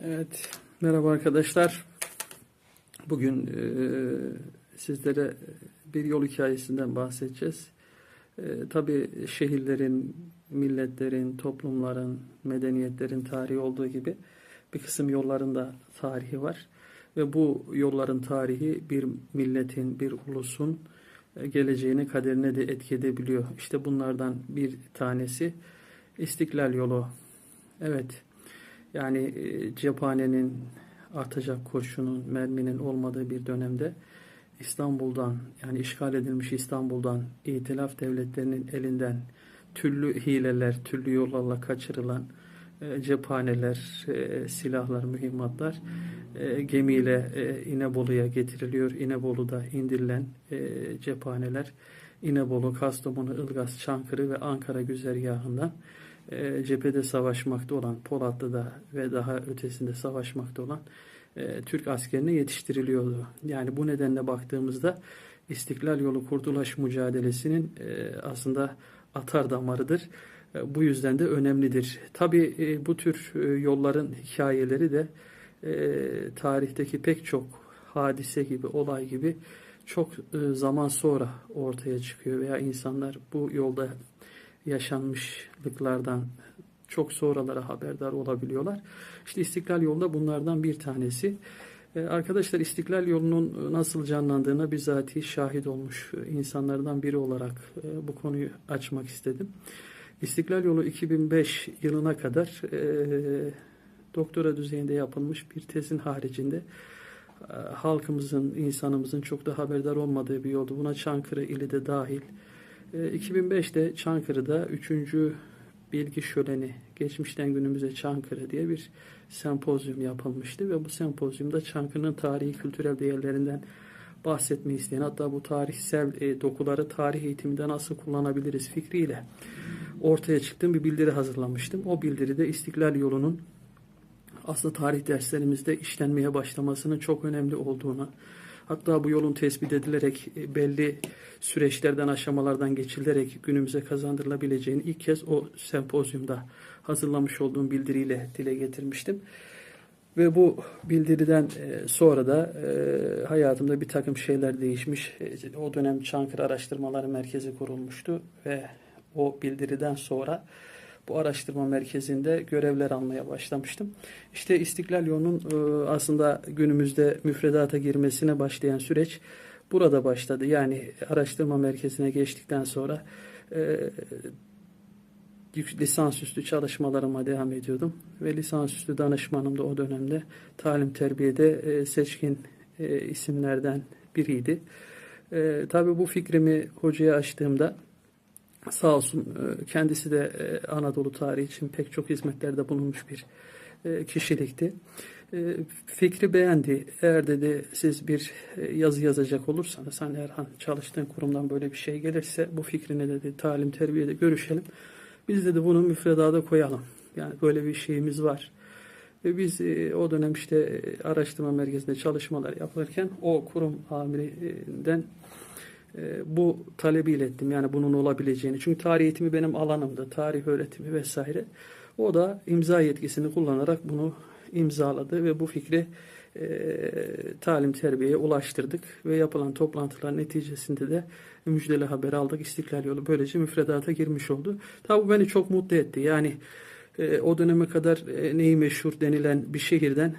Evet, merhaba arkadaşlar. Bugün e, sizlere bir yol hikayesinden bahsedeceğiz. E, tabii şehirlerin, milletlerin, toplumların, medeniyetlerin tarihi olduğu gibi bir kısım yolların da tarihi var. Ve bu yolların tarihi bir milletin, bir ulusun e, geleceğini, kaderine de etki edebiliyor. İşte bunlardan bir tanesi İstiklal Yolu. Evet. Yani e, cephanenin artacak kurşunun, merminin olmadığı bir dönemde İstanbul'dan yani işgal edilmiş İstanbul'dan İtilaf devletlerinin elinden türlü hileler, türlü yollarla kaçırılan e, cephaneler, e, silahlar, mühimmatlar gemiyle İnebolu'ya getiriliyor. İnebolu'da indirilen cephaneler İnebolu, Kastamonu, Ilgaz, Çankırı ve Ankara güzergahından e, cephede savaşmakta olan Polatlı'da ve daha ötesinde savaşmakta olan e, Türk askerine yetiştiriliyordu. Yani bu nedenle baktığımızda İstiklal Yolu Kurtuluş Mücadelesi'nin e, aslında atar damarıdır. Bu yüzden de önemlidir. Tabi bu tür yolların hikayeleri de tarihteki pek çok hadise gibi, olay gibi çok zaman sonra ortaya çıkıyor veya insanlar bu yolda yaşanmışlıklardan çok sonralara haberdar olabiliyorlar. İşte İstiklal yolunda bunlardan bir tanesi. Ee, Arkadaşlar İstiklal yolunun nasıl canlandığına bizatihi şahit olmuş insanlardan biri olarak e, bu konuyu açmak istedim. İstiklal yolu 2005 yılına kadar e, doktora düzeyinde yapılmış bir tezin haricinde e, halkımızın, insanımızın çok da haberdar olmadığı bir yoldu. Buna Çankırı ili de dahil. E, 2005'te Çankırı'da 3. Bilgi Şöleni, geçmişten günümüze Çankırı diye bir sempozyum yapılmıştı ve bu sempozyumda Çankırı'nın tarihi kültürel değerlerinden bahsetmeyi isteyen hatta bu tarihsel e, dokuları tarih eğitiminde nasıl kullanabiliriz fikriyle ortaya çıktığım bir bildiri hazırlamıştım. O bildiride İstiklal Yolu'nun aslında tarih derslerimizde işlenmeye başlamasının çok önemli olduğunu, hatta bu yolun tespit edilerek e, belli süreçlerden, aşamalardan geçilerek günümüze kazandırılabileceğini ilk kez o sempozyumda hazırlamış olduğum bildiriyle dile getirmiştim. Ve bu bildiriden e, sonra da e, hayatımda bir takım şeyler değişmiş. O dönem Çankırı Araştırmaları Merkezi kurulmuştu ve o bildiriden sonra bu araştırma merkezinde görevler almaya başlamıştım. İşte İstiklal Yolu'nun e, aslında günümüzde müfredata girmesine başlayan süreç burada başladı. Yani araştırma merkezine geçtikten sonra e, lisansüstü çalışmalarıma devam ediyordum. Ve lisansüstü danışmanım da o dönemde talim terbiyede e, seçkin isimlerden biriydi. E, tabii bu fikrimi hocaya açtığımda Sağ olsun e, kendisi de e, Anadolu tarihi için pek çok hizmetlerde bulunmuş bir e, kişilikti. Fikri beğendi. Eğer dedi siz bir yazı yazacak olursanız hani Erhan çalıştığın kurumdan böyle bir şey gelirse bu fikrini dedi talim terbiyede görüşelim. Biz dedi bunu müfredata koyalım. Yani böyle bir şeyimiz var. Ve biz o dönem işte araştırma merkezinde çalışmalar yaparken o kurum amirinden e, bu talebi ilettim. Yani bunun olabileceğini. Çünkü tarih eğitimi benim alanımdı. Tarih öğretimi vesaire. O da imza yetkisini kullanarak bunu imzaladı ve bu fikri e, talim terbiyeye ulaştırdık ve yapılan toplantılar neticesinde de müjdeli haber aldık. İstiklal yolu böylece müfredata girmiş oldu. Tabi bu beni çok mutlu etti. Yani e, o döneme kadar e, neyi meşhur denilen bir şehirden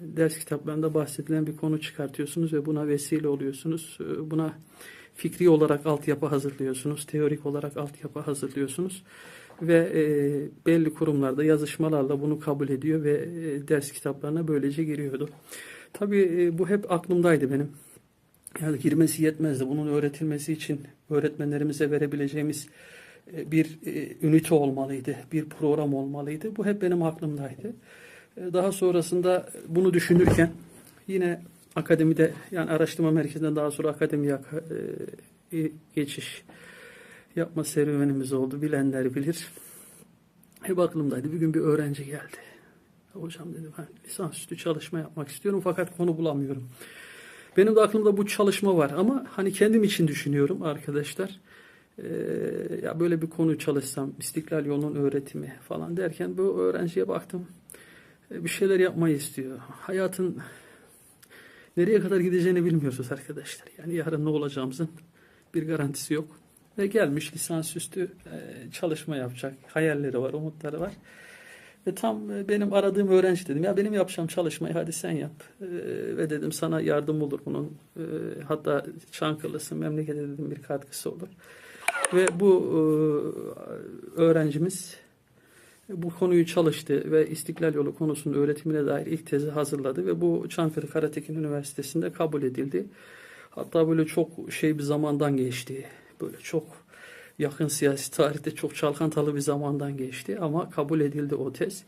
ders kitaplarında bahsedilen bir konu çıkartıyorsunuz ve buna vesile oluyorsunuz. E, Buna fikri olarak altyapı hazırlıyorsunuz, teorik olarak altyapı hazırlıyorsunuz ve e, belli kurumlarda yazışmalarla bunu kabul ediyor ve e, ders kitaplarına böylece giriyordu. Tabii e, bu hep aklımdaydı benim. Yani girmesi yetmezdi. Bunun öğretilmesi için öğretmenlerimize verebileceğimiz e, bir e, ünite olmalıydı, bir program olmalıydı. Bu hep benim aklımdaydı. E, Daha sonrasında bunu düşünürken yine akademide yani araştırma merkezinden daha sonra akademiye geçiş yapma serüvenimiz oldu. Bilenler bilir. Hep aklımdaydı. Bir gün bir öğrenci geldi. Hocam dedi ben lisansüstü çalışma yapmak istiyorum fakat konu bulamıyorum. Benim de aklımda bu çalışma var ama hani kendim için düşünüyorum arkadaşlar. Ee, ya böyle bir konu çalışsam, İstiklal yolunun öğretimi falan derken bu öğrenciye baktım. e, bir şeyler yapmayı istiyor. Hayatın nereye kadar gideceğini bilmiyoruz arkadaşlar. Yani yarın ne olacağımızın bir garantisi yok. Ve gelmiş lisansüstü e, çalışma yapacak. Hayalleri var, umutları var. Ve tam e, benim aradığım öğrenci dedim. Ya benim yapacağım çalışmayı hadi sen yap. E, Ve dedim sana yardım olur bunun. Hatta Çankırılısın memlekete dedim bir katkısı olur. Ve bu öğrencimiz bu konuyu çalıştı ve İstiklal Yolu konusunun öğretimine dair ilk tezi hazırladı ve bu Çankırı Karatekin Üniversitesi'nde kabul edildi. Hatta böyle çok şey bir zamandan geçti. Böyle çok yakın siyasi tarihte çok çalkantalı bir zamandan geçti ama kabul edildi o tez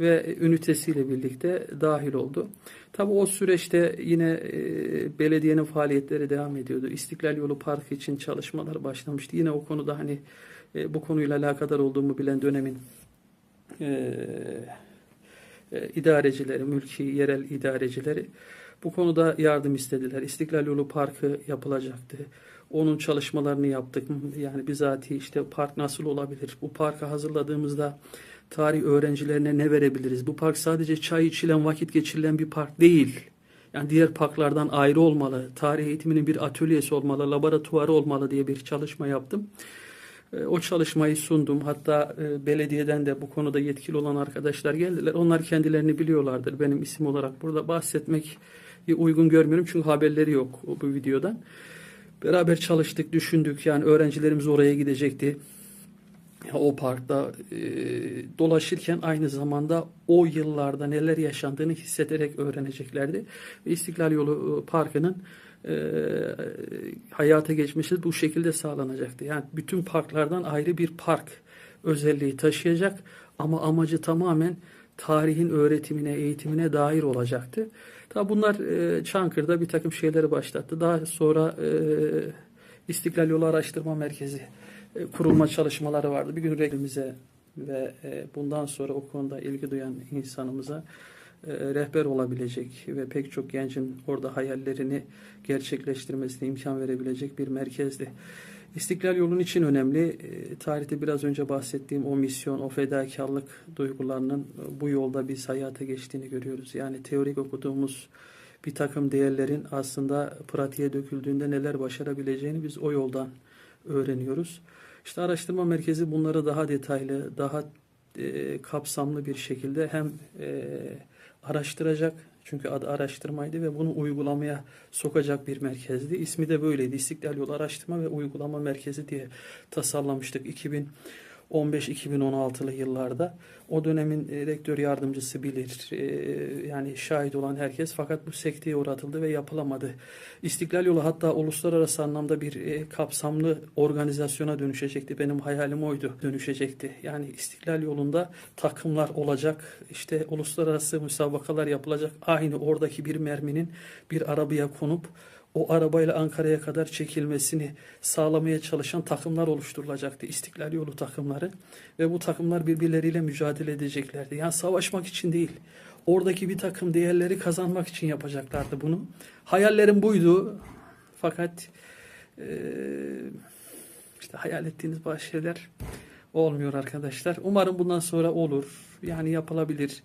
ve ünitesiyle birlikte dahil oldu. Tabi o süreçte yine e, belediyenin faaliyetleri devam ediyordu. İstiklal Yolu Parkı için çalışmalar başlamıştı. Yine o konuda hani e, bu konuyla alakadar olduğumu bilen dönemin e, e, idarecileri, mülki yerel idarecileri bu konuda yardım istediler. İstiklal Yolu Parkı yapılacaktı. Onun çalışmalarını yaptık. Yani bizatihi işte park nasıl olabilir? Bu parkı hazırladığımızda tarih öğrencilerine ne verebiliriz? Bu park sadece çay içilen, vakit geçirilen bir park değil. Yani diğer parklardan ayrı olmalı. Tarih eğitiminin bir atölyesi olmalı, laboratuvarı olmalı diye bir çalışma yaptım. E, O çalışmayı sundum. Hatta e, belediyeden de bu konuda yetkili olan arkadaşlar geldiler. Onlar kendilerini biliyorlardır. Benim isim olarak burada bahsetmek uygun görmüyorum çünkü haberleri yok bu videodan. Beraber çalıştık, düşündük. Yani öğrencilerimiz oraya gidecekti. O parkta e, dolaşırken aynı zamanda o yıllarda neler yaşandığını hissederek öğreneceklerdi. Ve İstiklal Yolu e, Parkı'nın e, hayata geçmesi bu şekilde sağlanacaktı. Yani bütün parklardan ayrı bir park özelliği taşıyacak ama amacı tamamen tarihin öğretimine, eğitimine dair olacaktı. Tabi bunlar e, Çankırı'da bir takım şeyleri başlattı. Daha sonra e, İstiklal Yolu Araştırma Merkezi kurulma çalışmaları vardı. Bir gün rektörümüze ve e, bundan sonra o konuda ilgi duyan insanımıza e, rehber olabilecek ve pek çok gencin orada hayallerini gerçekleştirmesine imkan verebilecek bir merkezdi. İstiklal yolun için önemli. E, tarihte biraz önce bahsettiğim o misyon, o fedakarlık duygularının e, bu yolda biz hayata geçtiğini görüyoruz. Yani teorik okuduğumuz bir takım değerlerin aslında pratiğe döküldüğünde neler başarabileceğini biz o yoldan öğreniyoruz. İşte araştırma merkezi bunları daha detaylı, daha e, kapsamlı bir şekilde hem e, araştıracak çünkü adı araştırmaydı ve bunu uygulamaya sokacak bir merkezdi. İsmi de böyleydi. İstiklal Yolu Araştırma ve Uygulama Merkezi diye tasarlamıştık 2015-2016'lı yıllarda. O dönemin e, rektör yardımcısı bilir. E, yani şahit olan herkes fakat bu sekteye uğratıldı ve yapılamadı. İstiklal Yolu hatta uluslararası anlamda bir e, kapsamlı organizasyona dönüşecekti. Benim hayalim oydu. Dönüşecekti. Yani İstiklal Yolu'nda takımlar olacak. İşte uluslararası müsabakalar yapılacak. Aynı oradaki bir merminin bir arabaya konup o arabayla Ankara'ya kadar çekilmesini sağlamaya çalışan takımlar oluşturulacaktı. İstiklal Yolu takımları. Ve bu takımlar birbirleriyle mücadele edeceklerdi. Yani savaşmak için değil. Oradaki bir takım değerleri kazanmak için yapacaklardı bunu. Hayallerim buydu. Fakat eee, işte hayal ettiğiniz bazı şeyler olmuyor arkadaşlar. Umarım bundan sonra olur. Yani yapılabilir.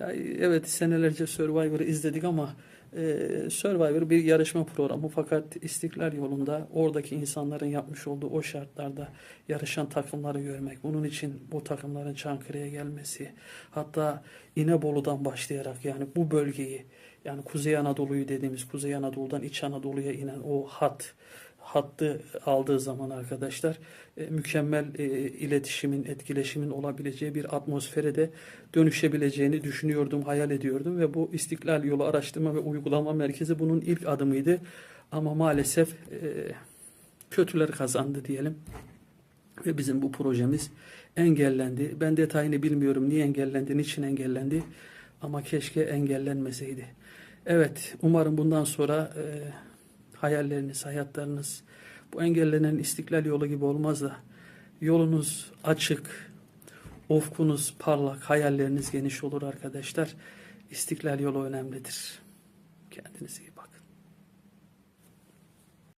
Ya, evet senelerce Survivor'ı izledik ama e, Survivor bir yarışma programı. Fakat İstiklal yolunda oradaki insanların yapmış olduğu o şartlarda yarışan takımları görmek, bunun için bu takımların Çankırı'ya gelmesi, hatta İnebolu'dan başlayarak yani bu bölgeyi yani Kuzey Anadolu'yu dediğimiz Kuzey Anadolu'dan İç Anadolu'ya inen o hat hattı aldığı zaman arkadaşlar e, mükemmel e, iletişimin, etkileşimin olabileceği bir atmosfere de dönüşebileceğini düşünüyordum, hayal ediyordum ve bu İstiklal Yolu Araştırma ve Uygulama Merkezi bunun ilk adımıydı. Ama maalesef e, kötüler kazandı diyelim ve bizim bu projemiz engellendi. Ben detayını bilmiyorum niye engellendi, niçin engellendi ama keşke engellenmeseydi. Evet, umarım bundan sonra e, hayalleriniz, hayatlarınız bu engellenen istiklal yolu gibi olmaz da yolunuz açık, ufkunuz parlak, hayalleriniz geniş olur arkadaşlar. İstiklal yolu önemlidir. Kendinize